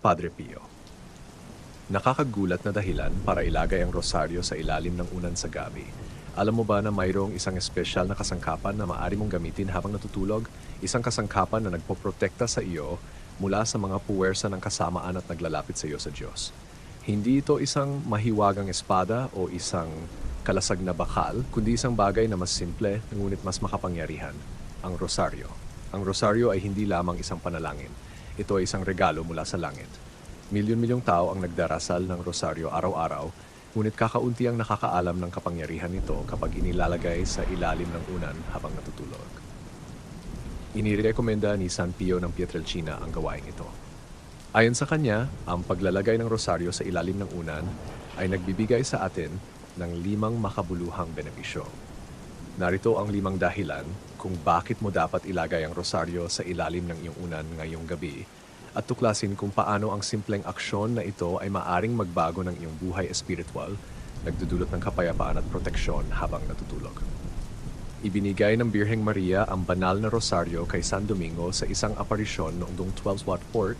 Padre Pio. Nakakagulat na dahilan para ilagay ang rosaryo sa ilalim ng unan sa gabi. Alam mo ba na mayroong isang espesyal na kasangkapan na maaari mong gamitin habang natutulog? Isang kasangkapan na nagpoprotekta sa iyo mula sa mga puwersa ng kasamaan at naglalapit sa iyo sa Diyos. Hindi ito isang mahiwagang espada o isang kalasag na bakal, kundi isang bagay na mas simple ngunit mas makapangyarihan, ang rosaryo. Ang rosaryo ay hindi lamang isang panalangin. Ito ay isang regalo mula sa langit. Milyon-milyong tao ang nagdarasal ng rosaryo araw-araw, ngunit kakaunti ang nakakaalam ng kapangyarihan nito kapag inilalagay sa ilalim ng unan habang natutulog. Inirekomenda ni San Pio ng Pietrelcina ang gawain ito. Ayon sa kanya, ang paglalagay ng rosaryo sa ilalim ng unan ay nagbibigay sa atin ng limang makabuluhang benepisyo. Narito ang limang dahilan kung bakit mo dapat ilagay ang rosaryo sa ilalim ng iyong unan ngayong gabi at tuklasin kung paano ang simpleng aksyon na ito ay maaring magbago ng iyong buhay espiritual, nagdudulot ng kapayapaan at proteksyon habang natutulog. Ibinigay ng Birheng Maria ang banal na rosaryo kay San Domingo sa isang aparisyon noong 12 Watt Port,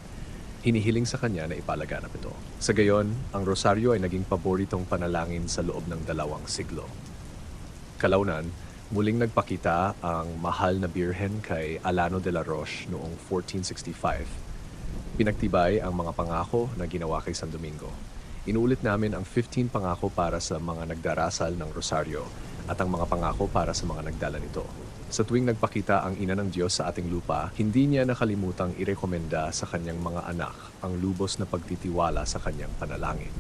hinihiling sa kanya na ipalaganap ito. Sa gayon, ang rosaryo ay naging paboritong panalangin sa loob ng dalawang siglo. Kalaunan, muling nagpakita ang mahal na birhen kay Alano de la Roche noong 1465. Pinagtibay ang mga pangako na ginawa kay San Domingo. Inuulit namin ang 15 pangako para sa mga nagdarasal ng rosaryo at ang mga pangako para sa mga nagdala nito. Sa tuwing nagpakita ang ina ng Diyos sa ating lupa, hindi niya nakalimutang irekomenda sa kanyang mga anak ang lubos na pagtitiwala sa kanyang panalangin.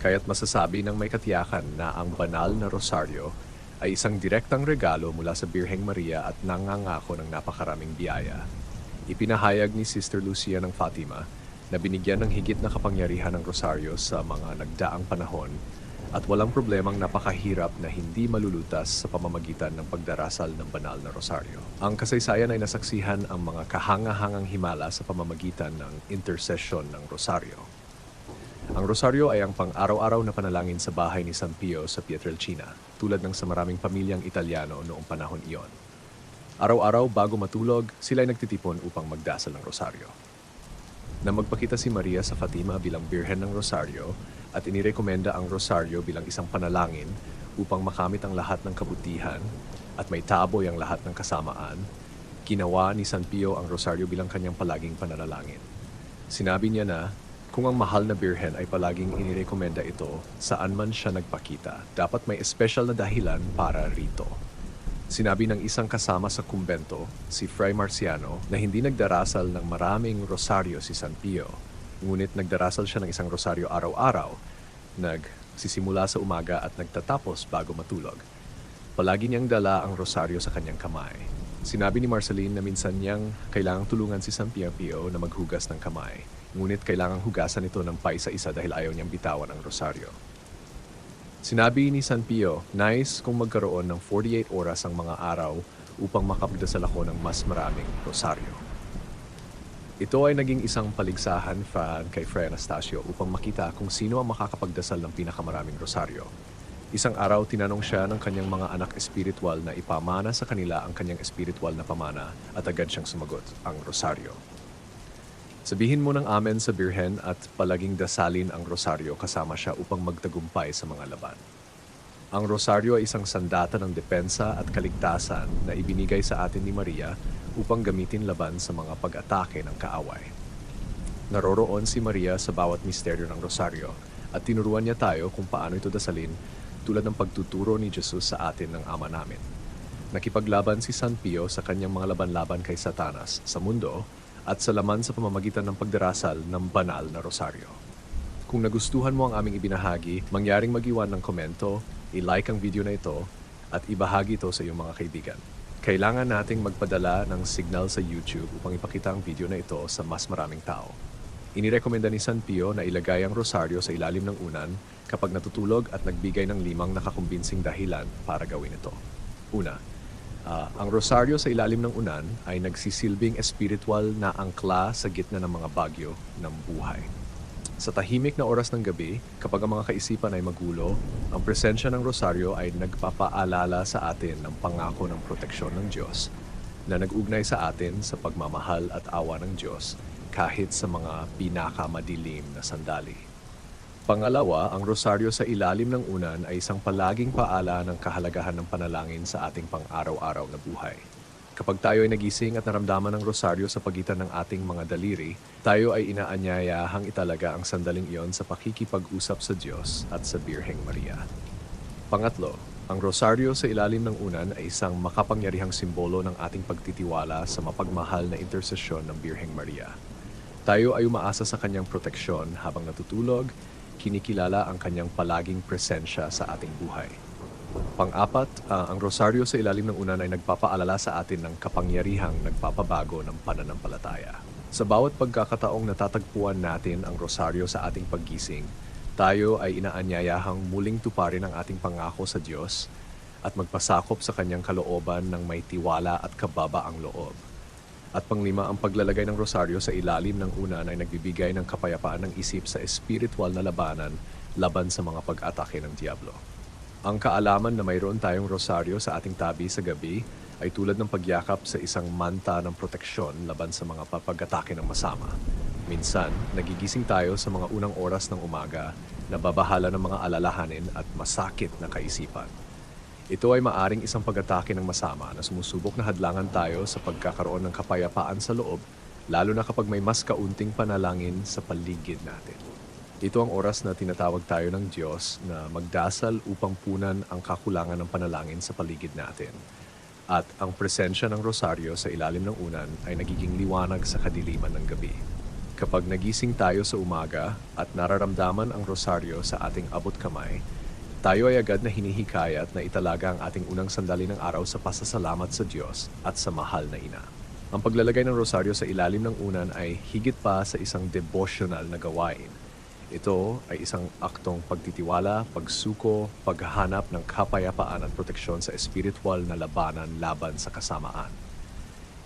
Kaya't masasabi ng may katiyakan na ang banal na rosaryo ay isang direktang regalo mula sa Birheng Maria at nangangako ng napakaraming biyaya. Ipinahayag ni Sister Lucia ng Fatima na binigyan ng higit na kapangyarihan ng rosaryo sa mga nagdaang panahon at walang problemang napakahirap na hindi malulutas sa pamamagitan ng pagdarasal ng banal na rosaryo. Ang kasaysayan ay nasaksihan ang mga kahangahangang himala sa pamamagitan ng intercession ng rosaryo. Ang rosaryo ay ang pang-araw-araw na panalangin sa bahay ni San Pio sa Pietrelcina, tulad ng sa maraming pamilyang Italiano noong panahon iyon. Araw-araw bago matulog, sila ay nagtitipon upang magdasal ng rosaryo. Na magpakita si Maria sa Fatima bilang birhen ng rosaryo at inirekomenda ang rosaryo bilang isang panalangin upang makamit ang lahat ng kabutihan at may taboy ang lahat ng kasamaan, ginawa ni San Pio ang rosaryo bilang kanyang palaging pananalangin. Sinabi niya na kung ang mahal na birhen ay palaging inirekomenda ito, saan man siya nagpakita, dapat may espesyal na dahilan para rito. Sinabi ng isang kasama sa kumbento, si Fray Marciano, na hindi nagdarasal ng maraming rosaryo si San Pio, ngunit nagdarasal siya ng isang rosaryo araw-araw, nagsisimula sa umaga at nagtatapos bago matulog. Palagi niyang dala ang rosaryo sa kanyang kamay. Sinabi ni Marceline na minsan niyang kailangang tulungan si San Pio Pio na maghugas ng kamay, ngunit kailangang hugasan ito ng paisa-isa dahil ayaw niyang bitawan ang rosaryo. Sinabi ni San Pio, nice kung magkaroon ng 48 oras ang mga araw upang makapagdasal ako ng mas maraming rosaryo. Ito ay naging isang paligsahan fan kay Fray Anastasio upang makita kung sino ang makakapagdasal ng pinakamaraming rosaryo. Isang araw, tinanong siya ng kanyang mga anak espiritual na ipamana sa kanila ang kanyang espiritual na pamana at agad siyang sumagot, ang rosaryo. Sabihin mo ng amen sa birhen at palaging dasalin ang rosaryo kasama siya upang magtagumpay sa mga laban. Ang rosaryo ay isang sandata ng depensa at kaligtasan na ibinigay sa atin ni Maria upang gamitin laban sa mga pag-atake ng kaaway. Naroroon si Maria sa bawat misteryo ng rosaryo at tinuruan niya tayo kung paano ito dasalin tulad ng pagtuturo ni Jesus sa atin ng Ama namin. Nakipaglaban si San Pio sa kanyang mga laban-laban kay Satanas sa mundo at sa laman sa pamamagitan ng pagdarasal ng banal na rosaryo. Kung nagustuhan mo ang aming ibinahagi, mangyaring mag-iwan ng komento, i-like ang video na ito, at ibahagi ito sa iyong mga kaibigan. Kailangan nating magpadala ng signal sa YouTube upang ipakita ang video na ito sa mas maraming tao. Inirekomenda ni San Pio na ilagay ang rosaryo sa ilalim ng unan kapag natutulog at nagbigay ng limang nakakumbinsing dahilan para gawin ito. Una, Ah, ang rosaryo sa ilalim ng unan ay nagsisilbing espiritual na angkla sa gitna ng mga bagyo ng buhay. Sa tahimik na oras ng gabi, kapag ang mga kaisipan ay magulo, ang presensya ng rosaryo ay nagpapaalala sa atin ng pangako ng proteksyon ng Diyos na nag-ugnay sa atin sa pagmamahal at awa ng Diyos kahit sa mga pinakamadilim na sandali. Pangalawa, ang rosaryo sa ilalim ng unan ay isang palaging paala ng kahalagahan ng panalangin sa ating pang-araw-araw na buhay. Kapag tayo ay nagising at naramdaman ng rosaryo sa pagitan ng ating mga daliri, tayo ay inaanyayahang italaga ang sandaling iyon sa pakikipag-usap sa Diyos at sa Birheng Maria. Pangatlo, ang rosaryo sa ilalim ng unan ay isang makapangyarihang simbolo ng ating pagtitiwala sa mapagmahal na intersesyon ng Birheng Maria. Tayo ay umaasa sa kanyang proteksyon habang natutulog, kinikilala ang kanyang palaging presensya sa ating buhay. Pang-apat, ah, ang rosaryo sa ilalim ng unan ay nagpapaalala sa atin ng kapangyarihang nagpapabago ng pananampalataya. Sa bawat pagkakataong natatagpuan natin ang rosaryo sa ating paggising, tayo ay inaanyayahang muling tuparin ang ating pangako sa Diyos at magpasakop sa kanyang kalooban ng may tiwala at kababaang loob. At panglima, ang paglalagay ng rosaryo sa ilalim ng unan ay nagbibigay ng kapayapaan ng isip sa espiritual na labanan laban sa mga pag-atake ng Diablo. Ang kaalaman na mayroon tayong rosaryo sa ating tabi sa gabi ay tulad ng pagyakap sa isang manta ng proteksyon laban sa mga papag-atake ng masama. Minsan, nagigising tayo sa mga unang oras ng umaga na babahala ng mga alalahanin at masakit na kaisipan. Ito ay maaring isang pag-atake ng masama na sumusubok na hadlangan tayo sa pagkakaroon ng kapayapaan sa loob, lalo na kapag may mas kaunting panalangin sa paligid natin. Ito ang oras na tinatawag tayo ng Diyos na magdasal upang punan ang kakulangan ng panalangin sa paligid natin. At ang presensya ng rosaryo sa ilalim ng unan ay nagiging liwanag sa kadiliman ng gabi. Kapag nagising tayo sa umaga at nararamdaman ang rosaryo sa ating abot kamay, tayo ay agad na hinihikayat na italaga ang ating unang sandali ng araw sa pasasalamat sa Diyos at sa mahal na ina. Ang paglalagay ng rosaryo sa ilalim ng unan ay higit pa sa isang devotional na gawain. Ito ay isang aktong pagtitiwala, pagsuko, paghahanap ng kapayapaan at proteksyon sa espiritual na labanan laban sa kasamaan.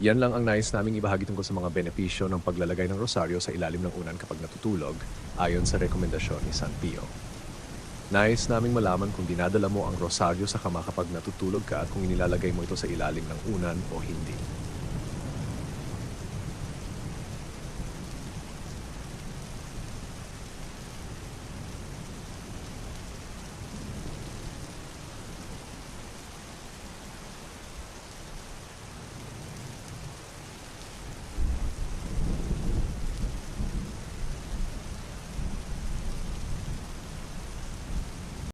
Yan lang ang nais naming ibahagi tungkol sa mga benepisyo ng paglalagay ng rosaryo sa ilalim ng unan kapag natutulog ayon sa rekomendasyon ni San Pio. Nais naming malaman kung dinadala mo ang rosaryo sa kama kapag natutulog ka at kung inilalagay mo ito sa ilalim ng unan o hindi.